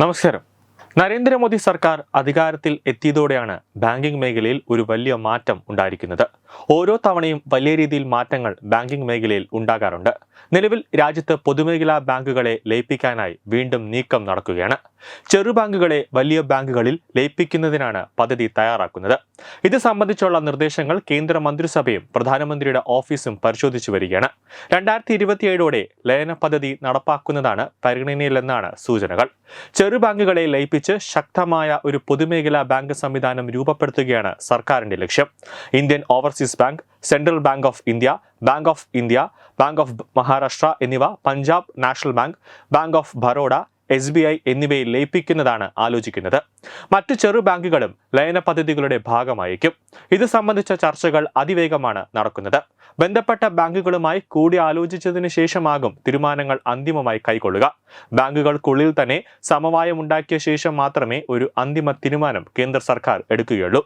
നമസ്കാരം. നരേന്ദ്രമോദി സർക്കാർ അധികാരത്തിൽ എത്തിയതോടെയാണ് ബാങ്കിംഗ് മേഖലയിൽ ഒരു വലിയ മാറ്റം ഉണ്ടായിരിക്കുന്നത്. ഓരോ തവണയും വലിയ രീതിയിൽ മാറ്റങ്ങൾ ബാങ്കിംഗ് മേഖലയിൽ ഉണ്ടാകാറുണ്ട്. നിലവിൽ രാജ്യത്ത് പൊതുമേഖലാ ബാങ്കുകളെ ലയിപ്പിക്കാനായി വീണ്ടും നീക്കം നടക്കുകയാണ്. ചെറു ബാങ്കുകളെ വലിയ ബാങ്കുകളിൽ ലയിപ്പിക്കുന്നതിനാണ് പദ്ധതി തയ്യാറാക്കുന്നത്. ഇത് സംബന്ധിച്ചുള്ള നിർദ്ദേശങ്ങൾ കേന്ദ്ര മന്ത്രിസഭയും പ്രധാനമന്ത്രിയുടെ ഓഫീസും പരിശോധിച്ചു വരികയാണ്. രണ്ടായിരത്തി ഇരുപത്തിയേഴോടെ ലയന പദ്ധതി നടപ്പാക്കുന്നതാണ് പരിഗണനയിലെന്നാണ് സൂചനകൾ. ചെറു ബാങ്കുകളെ ലയിപ്പിച്ച് ശക്തമായ ഒരു പൊതുമേഖലാ ബാങ്ക് സംവിധാനം രൂപപ്പെടുത്തുകയാണ് സർക്കാരിന്റെ ലക്ഷ്യം. Indian overseas bank central bank of India bank of India bank of Maharashtra എന്നിവ Punjab national bank bank of Baroda S B I എന്നിവയിൽ ലയിപ്പിക്കുന്നതാണ് ആലോചിക്കുന്നത്. മറ്റ് ചെറു ബാങ്കുകളും ലയന പദ്ധതികളുടെ ഭാഗമായിരിക്കും ഇത് സംബന്ധിച്ച ചർച്ചകൾ അതിവേഗമാണ് നടക്കുന്നത്. ബന്ധപ്പെട്ട ബാങ്കുകളുമായി കൂടി കൂടിയാലോചിച്ചതിന് ശേഷമാകും തീരുമാനങ്ങൾ അന്തിമമായി കൈക്കൊള്ളുക. ബാങ്കുകൾക്കുള്ളിൽ തന്നെ സമവായമുണ്ടാക്കിയ ശേഷം മാത്രമേ ഒരു അന്തിമ തീരുമാനം കേന്ദ്ര സർക്കാർ എടുക്കുകയുള്ളൂ.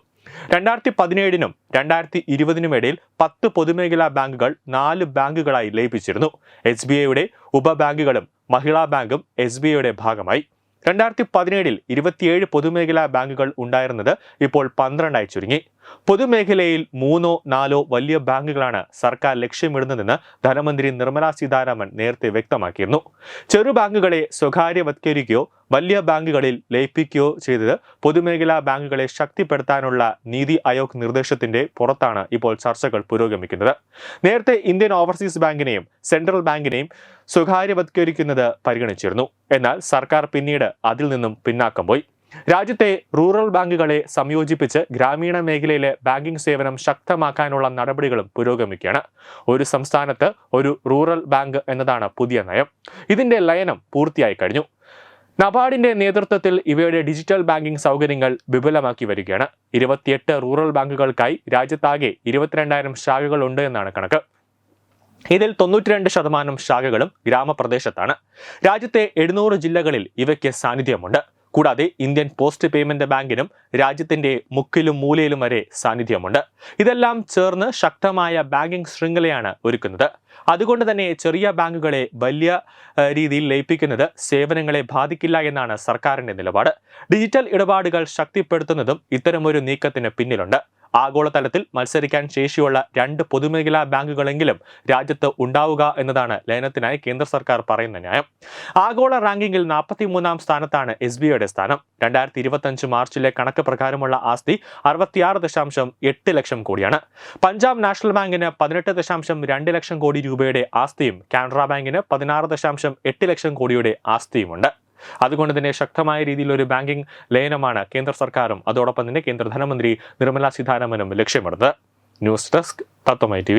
രണ്ടായിരത്തി പതിനേഴിനും രണ്ടായിരത്തി ഇരുപതിനും ഇടയിൽ പത്ത് പൊതുമേഖലാ ബാങ്കുകൾ നാല് ബാങ്കുകളായി ലയിപ്പിച്ചിരുന്നു. എസ് ബി ഐയുടെ ഉപബാങ്കുകളും മഹിളാ ബാങ്കും എസ് ബി ഐയുടെ ഭാഗമായി. രണ്ടായിരത്തി പതിനേഴിൽ ഇരുപത്തിയേഴ് പൊതുമേഖലാ ബാങ്കുകൾ ഉണ്ടായിരുന്നത് ഇപ്പോൾ പന്ത്രണ്ടായി ചുരുങ്ങി. പൊതുമേഖലയിൽ മൂന്നോ നാലോ വലിയ ബാങ്കുകളാണ് സർക്കാർ ലക്ഷ്യമിടുന്നതെന്ന് ധനമന്ത്രി നിർമ്മലാ സീതാരാമൻ നേരത്തെ വ്യക്തമാക്കിയിരുന്നു. ചെറു ബാങ്കുകളെ സ്വകാര്യവത്കരിക്കുകയോ വലിയ ബാങ്കുകളിൽ ലയിപ്പിക്കുകയോ ചെയ്തത് പൊതുമേഖലാ ബാങ്കുകളെ ശക്തിപ്പെടുത്താനുള്ള നീതി ആയോഗ് നിർദ്ദേശത്തിന്റെ പുറത്താണ് ഇപ്പോൾ ചർച്ചകൾ പുരോഗമിക്കുന്നത്. നേരത്തെ ഇന്ത്യൻ ഓവർസീസ് ബാങ്കിനെയും സെൻട്രൽ ബാങ്കിനെയും സ്വകാര്യവത്കരിക്കുന്നത് പരിഗണിച്ചിരുന്നു. എന്നാൽ സർക്കാർ പിന്നീട് അതിൽ നിന്നും പിന്നാക്കം പോയി. രാജ്യത്തെ റൂറൽ ബാങ്കുകളെ സംയോജിപ്പിച്ച് ഗ്രാമീണ മേഖലയിലെ ബാങ്കിംഗ് സേവനം ശക്തമാക്കാനുള്ള നടപടികളും പുരോഗമിക്കുകയാണ്. ഒരു സംസ്ഥാനത്ത് ഒരു റൂറൽ ബാങ്ക് എന്നതാണ് പുതിയ നയം. ഇതിന്റെ ലയനം പൂർത്തിയായി കഴിഞ്ഞു. നബാർഡിന്റെ നേതൃത്വത്തിൽ ഇവയുടെ ഡിജിറ്റൽ ബാങ്കിംഗ് സൗകര്യങ്ങൾ വിപുലമാക്കി വരികയാണ്. ഇരുപത്തിയെട്ട് റൂറൽ ബാങ്കുകൾക്കായി രാജ്യത്താകെ ഇരുപത്തിരണ്ടായിരം ശാഖകൾ ഉണ്ട് എന്നാണ് കണക്ക്. ഇതിൽ തൊണ്ണൂറ്റിരണ്ട് ശതമാനം ശാഖകളും ഗ്രാമപ്രദേശത്താണ്. രാജ്യത്തെ എഴുന്നൂറ് ജില്ലകളിൽ ഇവയ്ക്ക് സാന്നിധ്യമുണ്ട്. കൂടാതെ ഇന്ത്യൻ പോസ്റ്റ് പേയ്മെന്റ് ബാങ്കിനും രാജ്യത്തിന്റെ മുക്കിലും മൂലയിലും വരെ സാന്നിധ്യമുണ്ട്. ഇതെല്ലാം ചേർന്ന് ശക്തമായ ബാങ്കിംഗ് ശൃംഖലയാണ് ഒരുക്കുന്നത്. അതുകൊണ്ട് തന്നെ ചെറിയ ബാങ്കുകളെ വലിയ രീതിയിൽ ലയിപ്പിക്കുന്നത് സേവനങ്ങളെ ബാധിക്കില്ല എന്നാണ് സർക്കാരിന്റെ നിലപാട്. ഡിജിറ്റൽ ഇടപാടുകൾ ശക്തിപ്പെടുത്തുന്നതും ഇത്തരമൊരു നീക്കത്തിന് പിന്നിലുണ്ട്. ആഗോളതലത്തിൽ മത്സരിക്കാൻ ശേഷിയുള്ള രണ്ട് പൊതുമേഖലാ ബാങ്കുകളെങ്കിലും രാജ്യത്ത് ഉണ്ടാവുക എന്നതാണ് ലയനത്തിനായി കേന്ദ്ര സർക്കാർ പറയുന്ന ന്യായം. ആഗോള റാങ്കിങ്ങിൽ നാൽപ്പത്തി മൂന്നാം സ്ഥാനത്താണ് എസ് ബി ഐയുടെ സ്ഥാനം. രണ്ടായിരത്തി ഇരുപത്തഞ്ച് മാർച്ചിലെ കണക്ക് പ്രകാരമുള്ള ആസ്തി അറുപത്തിയാറ് ദശാംശം എട്ട് ലക്ഷം കോടിയാണ്. പഞ്ചാബ് നാഷണൽ ബാങ്കിന് പതിനെട്ട് ദശാംശം രണ്ട് ലക്ഷം കോടി രൂപയുടെ ആസ്തിയും കാനറ ബാങ്കിന് പതിനാറ് ദശാംശം എട്ട് ലക്ഷം കോടിയുടെ ആസ്തിയുമുണ്ട്. അതുകൊണ്ട് തന്നെ ശക്തമായ രീതിയിൽ ഒരു ബാങ്കിംഗ് ലയനമാണ് കേന്ദ്ര സർക്കാരും അതോടൊപ്പം തന്നെ കേന്ദ്ര ധനമന്ത്രി നിർമ്മലാ സീതാരാമനും ലക്ഷ്യമിടുന്നത്. ന്യൂസ് ഡെസ്ക് തത്വമൈ ടി